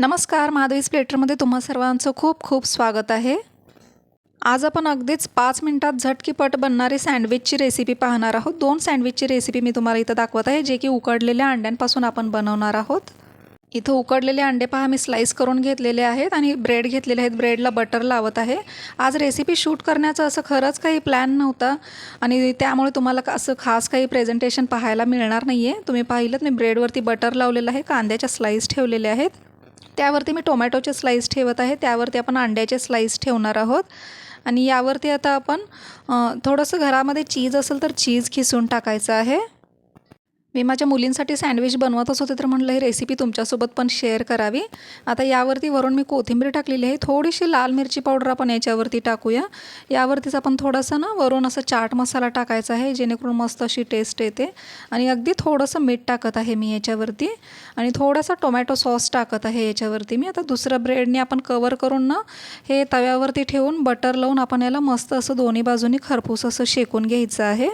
नमस्कार माधवीज प्लेटरमध्ये तुम्हा सर्वांचं खूप खूप स्वागत आहे. आज आपण अगदीच पाच मिनटात झटकीपट बनणारी सँडविचची रेसिपी पाहणार आहोत. दोन सँडविचची रेसिपी मी तुम्हाला इथं दाखवत आहे जे की उकडलेल्या अंड्यांपासून आपण बनवणार आहोत. इथं उकडलेले अंडे पहा मी स्लाईस करून घेतलेले आहेत आणि ब्रेड घेतलेले आहेत. ब्रेडला बटर लावत आहे. आज रेसिपी शूट करण्याचं असं खरंच काही प्लॅन नव्हता आणि त्यामुळे तुम्हाला असं खास काही प्रेझेंटेशन पाहायला मिळणार नाही आहे तुम्ही पाहिलं मी ब्रेडवरती बटर लावलेलं आहे कांद्याच्या स्लाईस ठेवलेल्या आहेत. त्यावरती मी टोमॅटोचे स्लाईस ठेवत आहे. त्यावरती आपण अंड्याचे स्लाईस ठेवणार आहोत. आणि यावरती आता आपण थोडंसं घरामध्ये चीज असेल तर चीज खिसून टाकायचं आहे. मी माझ्या मुलींसाठी सँडविच बनवतच होते तर म्हणलं ही रेसिपी तुमच्यासोबत पण शेअर करावी. आता यावरती वरून मी कोथिंबीर टाकलेली आहे. थोडीशी लाल मिरची पावडर आपण याच्यावरती टाकूया. यावरतीच आपण थोडंसं ना वरून असं चाट मसाला टाकायचा आहे जेणेकरून मस्त अशी टेस्ट येते. आणि अगदी थोडंसं मीठ टाकत आहे मी याच्यावरती. आणि थोडासा टोमॅटो सॉस टाकत आहे याच्यावरती मी. आता दुसरं ब्रेडने आपण कवर करून ना हे तव्यावरती ठेवून बटर लावून आपण याला मस्त असं दोन्ही बाजूनी खरपूस असं शेकून घ्यायचं आहे.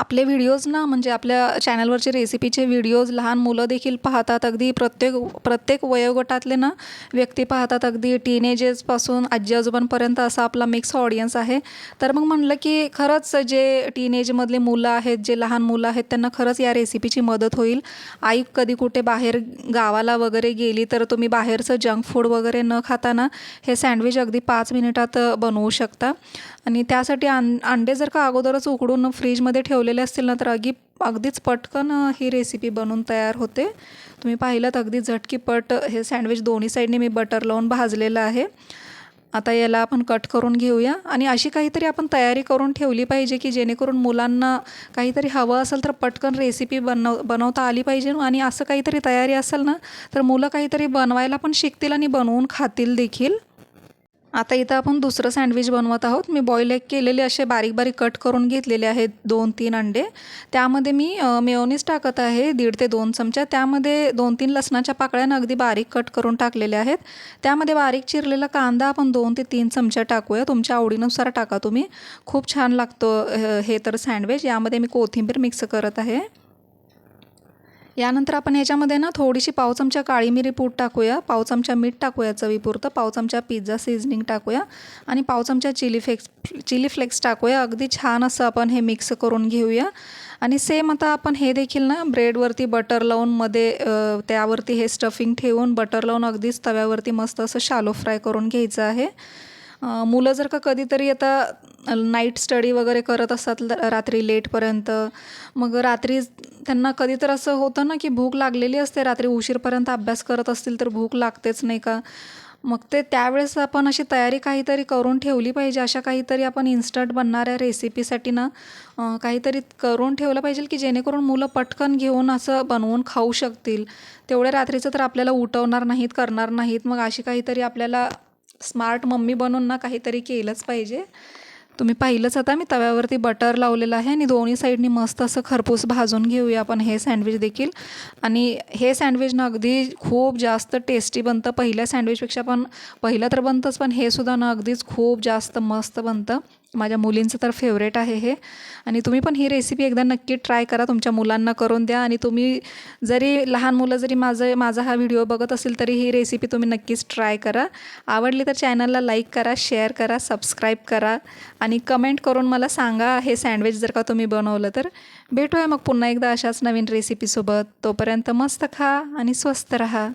आपले व्हिडिओज ना म्हणजे आपल्या चॅनलवरचे रेसिपीचे व्हिडिओज लहान मुलं देखील पाहतात. अगदी प्रत्येक प्रत्येक वयोगटातले ना व्यक्ती पाहतात. अगदी टीनेजेसपासून आजी आजोबांपर्यंत असा आपला मिक्स ऑडियन्स आहे. तर मग म्हणलं की खरंच जे टीनेजमधले मुलं आहेत जे लहान मुलं आहेत त्यांना खरंच या रेसिपीची मदत होईल. आई कधी कुठे बाहेर गावाला वगैरे गेली तर तुम्ही बाहेरचं जंक फूड वगैरे न खाताना हे सँडविच अगदी पाच मिनिटात बनवू शकता. आणि त्यासाठी अंडे जर का अगोदरच उकडून फ्रीजमध्ये ठेवलेले असतील ना तर अगदी अगदीच पटकन ही रेसिपी बनून तयार होते. तुम्ही पाहिलं अगदी झटकीपट हे सँडविच दोन्ही साईडने मी बटर लावून भाजलेलं आहे. आता याला आपण कट करून घेऊया. आणि अशी काहीतरी आपण तयारी करून ठेवली पाहिजे की जेणेकरून मुलांना काहीतरी हवं असेल तर पटकन रेसिपी बनव बनवता आली पाहिजे. आणि असं काहीतरी तयारी असेल ना तर मुलं काहीतरी बनवायला पण शिकतील आणि बनवून खातील देखील. आता इथं आपण दुसरं सँडविच बनवत आहोत. मी बॉईल एग केलेले असे बारीक बारीक कट करून घेतलेले आहेत दोन तीन अंडे. त्यामध्ये मी मेयोनीज टाकत आहे दीड ते दोन चमचा. त्यामध्ये दोन तीन लसणाच्या पाकळ्यानं अगदी बारीक कट करून टाकलेल्या आहेत. त्यामध्ये बारीक चिरलेला कांदा आपण दोन ते तीन चमचा टाकूया. तुमच्या आवडीनुसार टाका तुम्ही. खूप छान लागतो हे तर सँडविच. यामध्ये मी कोथिंबीर मिक्स करत आहे. यानंतर आपण ह्याच्यामध्ये ना थोडीशी पाव चमचा काळी मिरी पूड टाकूया. पाव चमचा मीठ टाकूया चवीपुरतं. पाव चमचा पिझ्झा सीझनिंग टाकूया. आणि पाव चमचा चिली फ्लेक्स चिली फ्लेक्स टाकूया. अगदी छान असं आपण हे मिक्स करून घेऊया. आणि सेम आता आपण हे देखील ना ब्रेडवरती बटर लावून मध्ये त्यावरती हे स्टफिंग ठेवून बटर लावून अगदीच तव्यावरती मस्त असं शालो फ्राय करून घ्यायचं आहे. मुलं जर का कधीतरी आता नाईट स्टडी वगैरे करत असतात ल- रात्री लेटपर्यंत मग रात्री त्यांना कधी तर असं होतं ना की भूक लागलेली असते रात्री उशीरपर्यंत अभ्यास करत असतील तर भूक लागतेच नाही का? मग ते त्यावेळेस आपण अशी तयारी काहीतरी करून ठेवली पाहिजे. अशा काहीतरी आपण इन्स्टंट बनणाऱ्या रेसिपीसाठी ना काहीतरी करून ठेवलं पाहिजे की जेणेकरून मुलं पटकन घेऊन असं बनवून खाऊ शकतील. तेवढ्या रात्रीचं तर आपल्याला उठवणार नाहीत करणार नाहीत. मग अशी काहीतरी आपल्याला स्मार्ट मम्मी बनून ना काहीतरी केलंच पाहिजे. तुम्ही पाहिलंच आता मी तव्यावरती बटर लावलेलं आहे आणि दोन्ही साईडनी मस्त असं खरपूस भाजून घेऊया आपण हे सँडविच देखील. आणि हे सँडविच ना अगदी खूप जास्त टेस्टी बनतं. पहिल्या सँडविचपेक्षा पण पहिलं तर बनतंच पण हे सुद्धा ना अगदीच खूप जास्त मस्त बनतं. माझ्या मुलींचं तर फेवरेट आहे हे. आणि तुम्ही पण ही रेसिपी एकदा नक्की ट्राय करा. तुमच्या मुलांना करून द्या. आणि तुम्ही जरी लहान मुलं जरी माझं माझा हा व्हिडिओ बघत असेल तरी ही रेसिपी तुम्ही नक्कीच ट्राय करा. आवडली तर चॅनलला लाईक करा शेअर करा सबस्क्राईब करा. आणि कमेंट करून मला सांगा हे सँडविच जर का तुम्ही बनवलं तर. भेटूया मग पुन्हा एकदा अशाच नवीन रेसिपीसोबत तोपर्यंत मस्त खा आणि स्वस्त रहा.